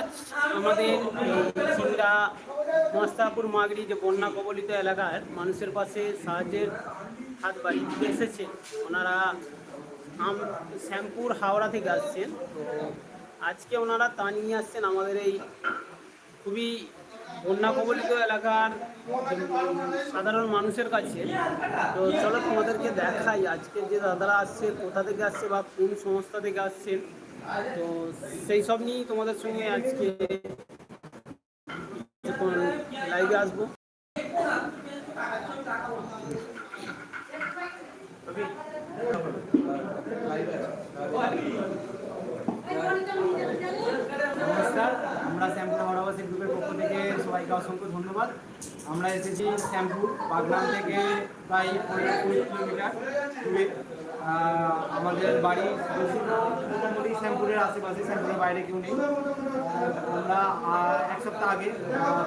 আজ আমাদের সিংড়া মস্তাপুর মাগড়ি যে বন্যা কবলিত এলাকার মানুষের পাশে সাহায্যের হাত বাড়ি এসেছে। ওনারা আম- শ্যামপুর হাওড়া থেকে আসছেন। তো আজকে ওনারা তা নিয়ে আসছেন আমাদের এই খুবই বন্যা কবলিত এলাকার সাধারণ মানুষের কাছে। তো চলো তোমাদেরকে দেখাই আজকে যে দাদারা আসছে, কোথা থেকে আসছে বা কোন সংস্থা থেকে আসছেন। তো সেই সব নিয়েই তোমাদের সঙ্গে আজকে যখন লাইভে আসব। নমস্কার, আমরা শ্যামপুর হাওড়াবাসী গ্রুপের পক্ষ থেকে সবাইকে অসংখ্য ধন্যবাদ। আমরা এসেছি শ্যামপুর, বাগনান থেকে প্রায় পনেরো কুড়ি কিলোমিটার দূরে। আমাদের বাড়ি মোটামুটি শ্যামপুরের আশেপাশে, শ্যামপুরের বাইরে কেউ নেই। আমরা এক সপ্তাহ আগে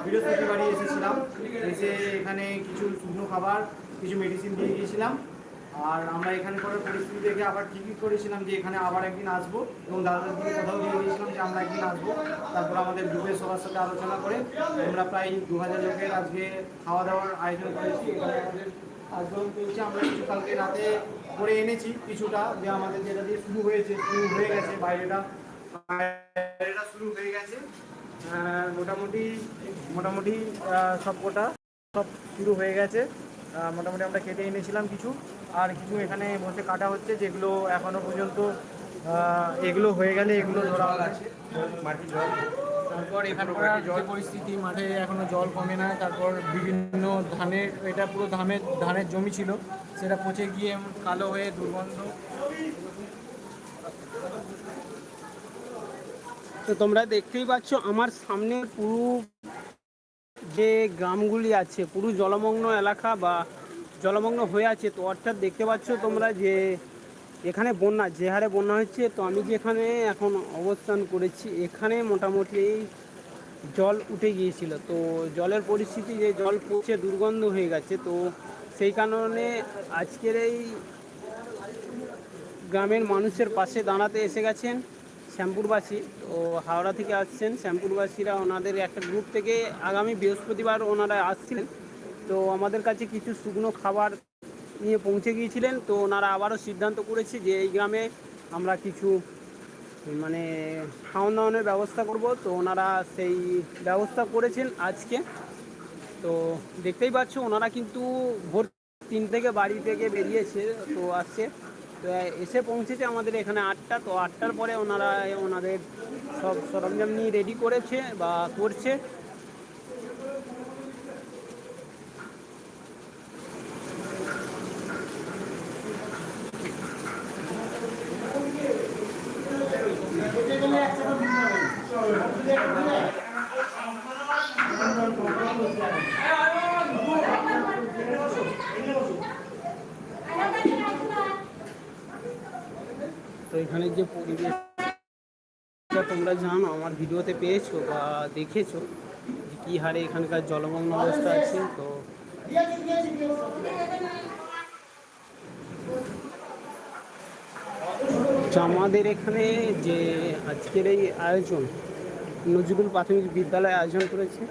বৃহস্পতিবারই এসেছিলাম। এসে এখানে কিছু শুকনো খাবার, কিছু মেডিসিন দিয়ে গিয়েছিলাম। আর আমরা এখানে করার পরিস্থিতি দেখে আবার ঠিকই করেছিলাম যে এখানে আবার একদিন আসব এবং দাদাদের দিকে কোথাও দিয়ে দিয়েছিলাম যে আমরা একদিন আসব। তারপর আমাদের গ্রুপের সবার সাথে আলোচনা করে আমরা প্রায় দু হাজার লোকের আজকে খাওয়া দাওয়ার আয়োজন করেছি। এখানে আজগম চলছে আমরা কিছু কালকে রাতে করে এনেছি কিছুটা যে আমাদের যেটা দিয়ে শুরু হয়েছে শুরু হয়ে গেছে বাইরেটা। বাইরেটা শুরু হয়ে গেছে মোটামুটি মোটামুটি আহ, সব শুরু হয়ে গেছে। মোটামুটি আমরা কেটে এনেছিলাম কিছু। আর কিছু এখানে বসে কাটা হচ্ছে যেগুলো এখনও পর্যন্ত এগুলো হয়ে গেলে এগুলো ধরা আছে। মাটির জল? তারপর এখানকার যে পরিস্থিতি মাঠে এখনও জল কমে না তারপর বিভিন্ন ধানের এটা পুরো ধানের ধানের জমি ছিল সেটা পচে গিয়ে কালো হয়ে দুর্গন্ধ। তো তোমরা দেখতেই পাচ্ছ আমার সামনে পুরো যে গ্রামগুলি আছে পুরো জলমগ্ন এলাকা বা জলমগ্ন হয়ে আছে তো অর্থাৎ দেখতে পাচ্ছ তোমরা যে এখানে বন্যা, যে হারে বন্যা হচ্ছে, তো আমি যেখানে এখন অবস্থান করেছি, এখানে মোটামুটি জল উঠে গিয়েছিল। তো জলের পরিস্থিতি, যে জল পচে দুর্গন্ধ হয়ে গেছে, তো সেই কারণে আজকের এই গ্রামের মানুষের পাশে দাঁড়াতে এসে গেছেন শ্যামপুরবাসী। তো হাওড়া থেকে আসছেন শ্যামপুরবাসীরা, ওনাদের একটা গ্রুপ থেকে আগামী বৃহস্পতিবার ওনারা আসছিলেন তো আমাদের কাছে কিছু শুকনো খাবার নিয়ে পৌঁছে গিয়েছিলেন। তো ওনারা আবারও সিদ্ধান্ত করেছে যে এই গ্রামে আমরা কিছু মানে খাওয়ান দাওয়ানোর ব্যবস্থা করব। তো ওনারা সেই ব্যবস্থা করেছেন আজকে। তো দেখতেই পাচ্ছ, ওনারা কিন্তু ভোর তিন থেকে বাড়ি থেকে বেরিয়েছে, তো আসছে। তো এসে পৌঁছেছে আমাদের এখানে আটটা। তো আটটার পরে ওনারা ওনাদের সব সরঞ্জাম নিয়ে রেডি করেছে বা করছে। তো এখানে যে পরিবেশ তোমরা জানো, আমার ভিডিওতে পেয়েছ বা দেখেছ যে কী হারে এখানকার জলমগ্ন অবস্থা আছে তো আমাদের এখানে যে আজকের এই আয়োজন, নজরুল প্রাথমিক বিদ্যালয় আয়োজন করেছে।